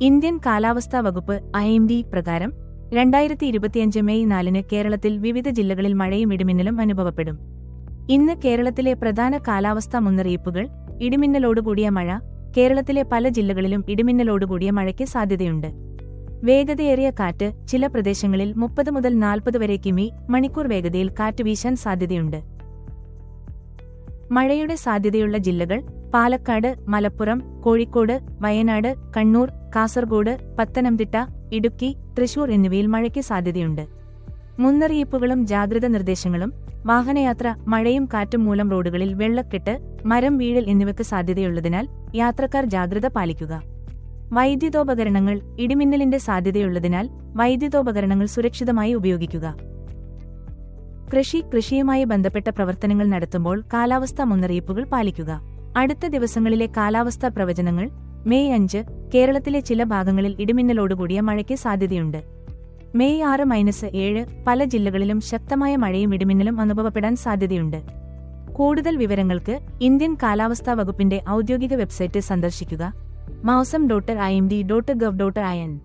Indian കാലാവസ്ഥാ വകുപ്പ് I M D പ്രകാരം രണ്ടായിരത്തി ഇരുപത്തിയഞ്ച് മെയ് നാലിന് കേരളത്തിൽ വിവിധ ജില്ലകളിൽ മഴയും ഇടിമിന്നലും അനുഭവപ്പെടും. ഇന്ന് കേരളത്തിലെ പ്രധാന കാലാവസ്ഥാ മുന്നറിയിപ്പുകൾ ഇടിമിന്നലോടുകൂടിയ മഴ കേരളത്തിലെ പല ജില്ലകളിലും ഇടിമിന്നലോടുകൂടിയ മഴയ്ക്ക് സാധ്യതയുണ്ട്. വേഗതയേറിയ കാറ്റ് ചില പ്രദേശങ്ങളിൽ മുപ്പത് മുതൽ നാൽപ്പത് വരെ കിമി മണിക്കൂർ വേഗതയിൽ കാറ്റ് വീശാൻ സാധ്യതയുണ്ട്. മഴയുടെ സാധ്യതയുള്ള ജില്ലകൾ പാലക്കാട് മലപ്പുറം കോഴിക്കോട് വയനാട് കണ്ണൂർ കാസർഗോഡ് പത്തനംതിട്ട ഇടുക്കി തൃശൂർ എന്നിവയിൽ മഴയ്ക്ക് സാധ്യതയുണ്ട്. മുന്നറിയിപ്പുകളും ജാഗ്രത നിർദ്ദേശങ്ങളും വാഹനയാത്ര മഴയും കാറ്റും മൂലം റോഡുകളിൽ വെള്ളക്കെട്ട് മരം വീഴൽ എന്നിവയ്ക്ക് സാധ്യതയുള്ളതിനാൽ യാത്രക്കാർ ജാഗ്രത പാലിക്കുക. വൈദ്യുതോപകരണങ്ങൾ ഇടിമിന്നലിന്റെ സാധ്യതയുള്ളതിനാൽ വൈദ്യുതോപകരണങ്ങൾ സുരക്ഷിതമായി ഉപയോഗിക്കുക. കൃഷി കൃഷിയുമായി ബന്ധപ്പെട്ട പ്രവർത്തനങ്ങൾ നടത്തുമ്പോൾ കാലാവസ്ഥാ മുന്നറിയിപ്പുകൾ പാലിക്കുക. അടുത്ത ദിവസങ്ങളിലെ കാലാവസ്ഥാ പ്രവചനങ്ങൾ മെയ് അഞ്ച് കേരളത്തിലെ ചില ഭാഗങ്ങളിൽ ഇടിമിന്നലോടുകൂടിയ മഴയ്ക്ക് സാധ്യതയുണ്ട്. മെയ് ആറ് മൈനസ് ഏഴ് പല ജില്ലകളിലും ശക്തമായ മഴയും ഇടിമിന്നലും അനുഭവപ്പെടാൻ സാധ്യതയുണ്ട്. കൂടുതൽ വിവരങ്ങൾക്ക് ഇന്ത്യൻ കാലാവസ്ഥാ വകുപ്പിന്റെ ഔദ്യോഗിക വെബ്സൈറ്റ് സന്ദർശിക്കുക. Mausam dot I M D dot gov dot I N.